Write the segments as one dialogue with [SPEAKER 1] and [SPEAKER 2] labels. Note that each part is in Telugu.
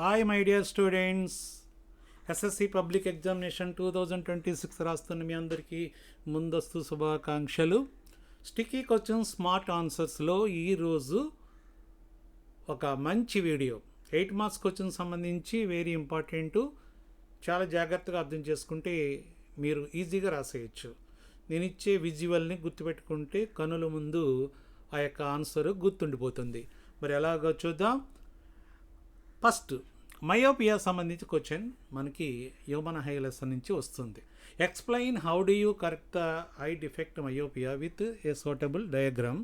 [SPEAKER 1] Hi my dear students SSC public examination two thousand twenty six రాస్తున్న మీ అందరికీ ముందస్తు శుభాకాంక్షలు. స్టిక్కీ క్వశ్చన్ స్మార్ట్ ఆన్సర్స్లో ఈరోజు ఒక మంచి వీడియో. ఎయిట్ మార్క్స్ క్వశ్చన్ సంబంధించి వెరీ ఇంపార్టెంట్ చాలా జాగ్రత్తగా అర్థం చేసుకుంటే మీరు ఈజీగా రాసేయచ్చు. నేను ఇచ్చే విజువల్ని గుర్తుపెట్టుకుంటే కనుల ముందు ఆ యొక్క ఆన్సర్ గుర్తుండిపోతుంది. మరి ఎలాగో చూద్దాం. ఫస్ట్ మయోపియా సంబంధించి క్వశ్చన్ మనకి యోమన హై లెసన్ నుంచి వస్తుంది. Explain how do you correct the eye defect myopia with a suitable diagram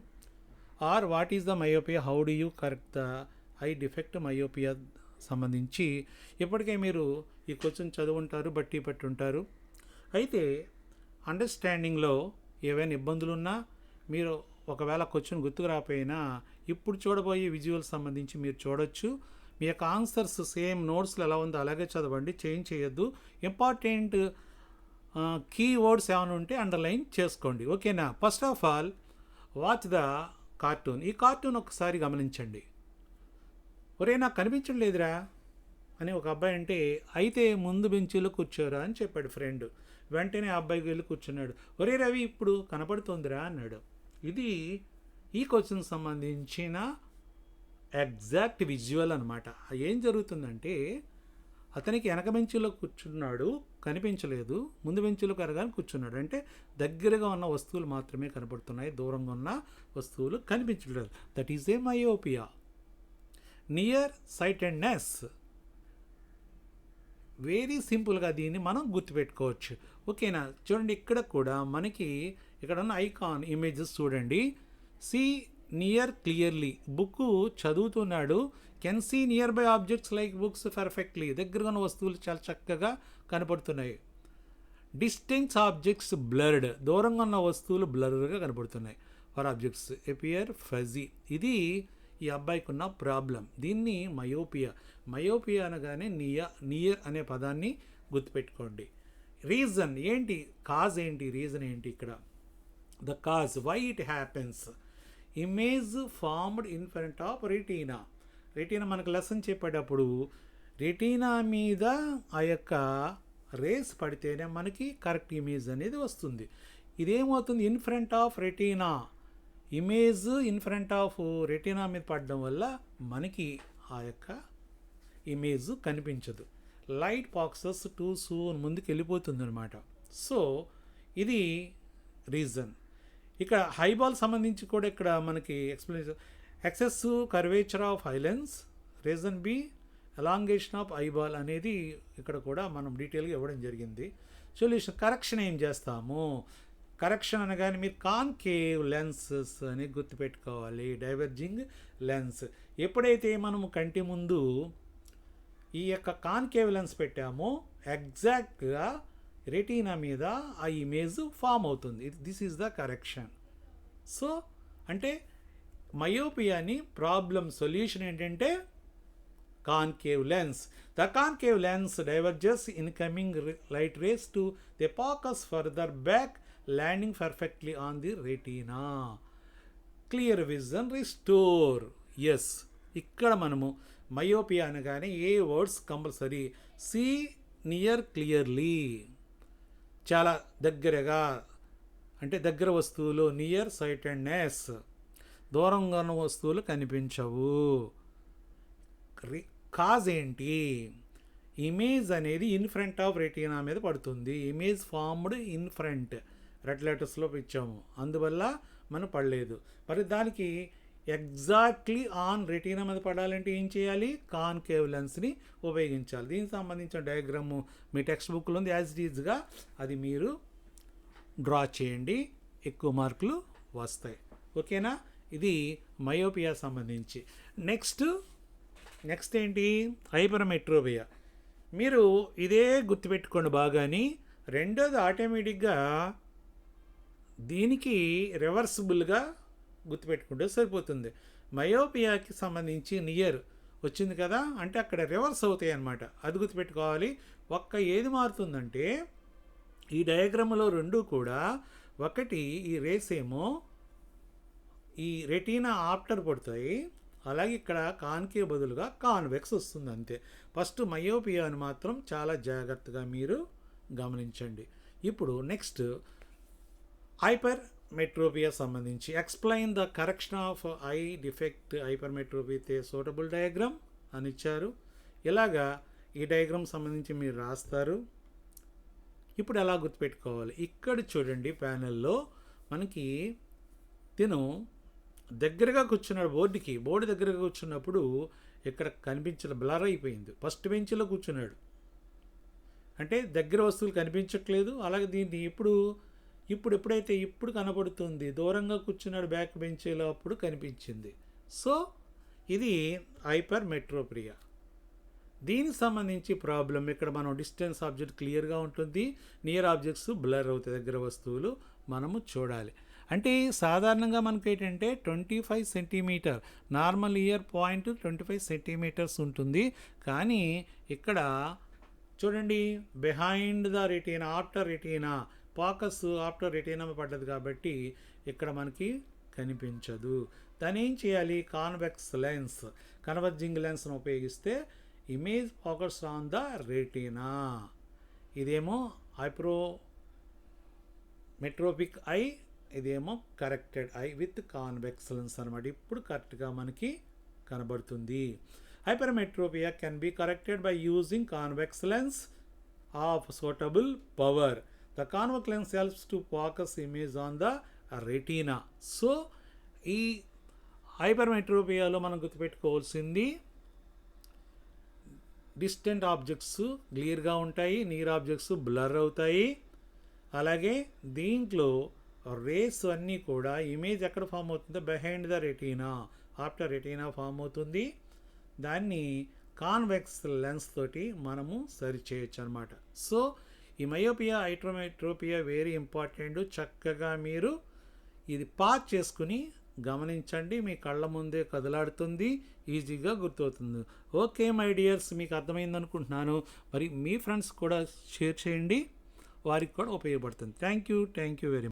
[SPEAKER 1] or what is the myopia how do you correct the eye defect myopia సంబంధించి ఇప్పటికే మీరు ఈ క్వశ్చన్ చదువుంటారు బట్టి పట్టుంటారు. అయితే అండర్స్టాండింగ్లో ఏవైనా ఇబ్బందులు ఉన్నా మీరు ఒకవేళ క్వశ్చన్ గుర్తుకు రాకపోయినా ఇప్పుడు చూడబోయే విజువల్ సంబంధించి మీరు చూడొచ్చు. మీ యొక్క ఆన్సర్స్ సేమ్ నోట్స్లో ఎలా ఉందో అలాగే చదవండి చేంజ్ చేయొద్దు. ఇంపార్టెంట్ కీవర్డ్స్ ఏమైనా ఉంటే అండర్లైన్ చేసుకోండి. ఓకేనా? First of all watch the cartoon. ఈ కార్టూన్ ఒకసారి గమనించండి. ఒరే నాకు కనిపించడం లేదురా అని ఒక అబ్బాయి అంటే అయితే ముందు బెంచీలో కూర్చోరా అని చెప్పాడు ఫ్రెండ్. వెంటనే ఆ అబ్బాయికి వెళ్ళి కూర్చున్నాడు. ఒరే రవి ఇప్పుడు కనపడుతోందిరా అన్నాడు. ఇది ఈ క్వశ్చన్ సంబంధించిన ఎగ్జాక్ట్ విజువల్ అనమాట ఏం జరుగుతుందంటే అతనికి వెనక బెంచీలో కూర్చున్నాడు కనిపించలేదు. ముందు బెంచీలో కరగాని కూర్చున్నాడు. అంటే దగ్గరగా ఉన్న వస్తువులు మాత్రమే కనపడుతున్నాయి. దూరంగా ఉన్న వస్తువులు కనిపించలేదు. That is a myopia near sightedness very సింపుల్గా దీన్ని మనం గుర్తుపెట్టుకోవచ్చు. ఓకేనా? చూడండి ఇక్కడ కూడా మనకి ఇక్కడ ఉన్న ఐకాన్ ఇమేజెస్ చూడండి. సి నియర్ క్లియర్లీ బుక్ చదువుతున్నాడు. Can see nearby objects like books perfectly దగ్గరగా ఉన్న వస్తువులు చాలా చక్కగా కనపడుతున్నాయి. డిస్టెన్స్ ఆబ్జెక్ట్స్ బ్లర్డ్ దూరంగా ఉన్న వస్తువులు బ్లర్గా కనపడుతున్నాయి. ఫర్ ఆబ్జెక్ట్స్ ఎపియర్ ఫజీ ఇది ఈ అబ్బాయికి ఉన్న ప్రాబ్లం దీన్ని మయోపియా మయోపియా అనగానే నియా నియర్ అనే పదాన్ని గుర్తుపెట్టుకోండి. రీజన్ ఏంటి? కాజ్ ఏంటి? రీజన్ ఏంటి ఇక్కడ? The cause why it happens image formed in front of retina retina మనకు లెసన్ చెప్పేటప్పుడు రెటీనా మీద ఆ యొక్క రేస్ పడితేనే మనకి కరెక్ట్ ఇమేజ్ అనేది వస్తుంది. ఇదేమవుతుంది? In front of retina image in front of retina మీద పడడం వల్ల మనకి ఆ యొక్క ఇమేజ్ కనిపించదు. లైట్ బాక్సెస్ టూ సూన్ ముందుకు వెళ్ళిపోతుంది అనమాట సో ఇది రీజన్ ఇక్కడ హైబాల్ సంబంధించి కూడా ఇక్కడ మనకి explain excess curvature of eye lens reason B elongation of eyeball అనేది ఇక్కడ కూడా మనం డీటెయిల్గా ఇవ్వడం జరిగింది. సొల్యూషన్ కరెక్షన్ ఏం చేస్తాము? కరెక్షన్ అనగానే మీరు కాన్కేవ్ లెన్సెస్ అని గుర్తుపెట్టుకోవాలి. డైవర్జింగ్ లెన్స్ ఎప్పుడైతే మనము కంటి ముందు ఈ యొక్క కాన్కేవ్ లెన్స్ పెట్టామో ఎగ్జాక్ట్గా రెటీనా మీద ఆ ఇమేజ్ ఫామ్ అవుతుంది. This is the correction so అంటే మయోపియాని ప్రాబ్లం సొల్యూషన్ ఏంటంటే concave lens the concave lens diverges incoming light rays to the focus further back landing perfectly on the retina clear vision restores ఇక్కడ మనము మయోపియా అనగానే ఏ words compulsory? See near clearly చాలా దగ్గరగా అంటే దగ్గర వస్తువులు నియర్ సైటెడ్నెస్ దూరంగా ఉన్న వస్తువులు కనిపించవు. కాజ్ ఏంటి? ఇమేజ్ అనేది ఇన్ ఫ్రంట్ ఆఫ్ రెటీనా మీద పడుతుంది. Image formed in front red లెటర్స్లో ఇచ్చాము. అందువల్ల మనం పడలేదు. మరి దానికి ఎగ్జాక్ట్లీ ఆన్ రెటీనా మీద పడాలంటే ఏం చేయాలి? కాన్కేవ్ లెన్స్ని ఉపయోగించాలి. దీనికి సంబంధించిన డయాగ్రాము మీ టెక్స్ట్ బుక్లో ఉంది. యాజ్ ఈజ్గా అది మీరు డ్రా చేయండి. ఎక్కువ మార్కులు వస్తాయి. ఓకేనా? ఇది మయోపియా సంబంధించి. నెక్స్ట్ నెక్స్ట్ ఏంటి? హైపర్మెట్రోపియా. మీరు ఇదే గుర్తుపెట్టుకోండి బాగాని రెండోది ఆటోమేటిక్గా దీనికి రివర్సిబుల్గా గుర్తుపెట్టుకుంటే సరిపోతుంది. మయోపియాకి సంబంధించి నియర్ వచ్చింది కదా అంటే అక్కడ రివర్స్ అవుతాయి అన్నమాట. అది గుర్తుపెట్టుకోవాలి. ఒక్క ఏది మారుతుందంటే ఈ డయాగ్రామ్లో రెండు కూడా ఒకటి ఈ రేస్ ఏమో ఈ రెటీనా ఆఫ్టర్ పడుతాయి. అలాగే ఇక్కడ కాన్కే బదులుగా కాన్వెక్స్ వస్తుంది అంతే. ఫస్ట్ మయోపియాను మాత్రం చాలా జాగ్రత్తగా మీరు గమనించండి. ఇప్పుడు నెక్స్ట్ హైపర్ మెట్రోపియా సంబంధించి. Explain the correction of eye defect hypermetropia suitable diagram అని ఇచ్చారు. ఇలాగా ఈ డయాగ్రామ్ సంబంధించి మీరు రాస్తారు? ఇప్పుడు ఎలా గుర్తుపెట్టుకోవాలి? ఇక్కడ చూడండి ప్యానెల్లో మనకి తిను దగ్గరగా కూర్చున్నాడు బోర్డుకి. బోర్డు దగ్గరగా కూర్చున్నప్పుడు ఇక్కడ కనిపించిన బ్లర్ అయిపోయింది. ఫస్ట్ బెంచ్లో కూర్చున్నాడు. అంటే దగ్గర వస్తువులు కనిపించట్లేదు. అలాగే దీన్ని ఇప్పుడు ఇప్పుడు ఎప్పుడైతే ఇప్పుడు కనబడుతుంది దూరంగా కూర్చున్నాడు బ్యాక్ బెంచీలో అప్పుడు కనిపించింది. సో ఇది హైపర్ మెట్రోప్రియా. దీనికి సంబంధించి ప్రాబ్లం ఇక్కడ మనం డిస్టెన్స్ ఆబ్జెక్ట్ క్లియర్గా ఉంటుంది నియర్ ఆబ్జెక్ట్స్ బ్లర్ అవుతాయి దగ్గర వస్తువులు మనము చూడాలి. అంటే సాధారణంగా మనకి ఏంటంటే twenty five centimetre normal near point twenty five centimetres ఉంటుంది. కానీ ఇక్కడ చూడండి behind the retina after retina focus after retina పడ్డది కాబట్టి ఇక్కడ మనకి కనిపించదు. దాని ఏం చేయాలి? కాన్వెక్స్ లెన్స్ కన్వర్జింగ్ లెన్స్ను ఉపయోగిస్తే image focus on the retina ఇదేమో ఐప్రో మెట్రోపిక్ ఐ ఇదేమో corrected eye with convex lens అనమాట ఇప్పుడు కరెక్ట్గా మనకి కనబడుతుంది. Hypermetropia can be corrected by using convex lens of suitable power the convex lens helps to focus image on the retina so ఈ హైపర్మెట్రోపియాలో మనం గుర్తుపెట్టుకోవాల్సింది డిస్టెంట్ ఆబ్జెక్ట్స్ క్లియర్గా ఉంటాయి నియర్ ఆబ్జెక్ట్స్ బ్లర్ అవుతాయి. అలాగే దీంట్లో రేస్ అన్నీ కూడా ఇమేజ్ ఎక్కడ ఫామ్ అవుతుందో behind the retina after retina form అవుతుంది. దాన్ని కాన్వెక్స్ లెన్స్ తోటి మనము సరి చేయొచ్చు అనమాట సో ఈ మయోపియా ఐట్రోమెట్రోపియా వెరీ ఇంపార్టెంట్ చక్కగా మీరు ఇది పాస్ చేసుకుని గమనించండి. మీ కళ్ళ ముందే కదలాడుతుంది. ఈజీగా గుర్తవుతుంది. ఓకే మై డియర్స్ మీకు అర్థమైంది అనుకుంటున్నాను. మరి మీ ఫ్రెండ్స్ కూడా షేర్ చేయండి. వారికి కూడా ఉపయోగపడుతుంది. Thank you. Thank you very much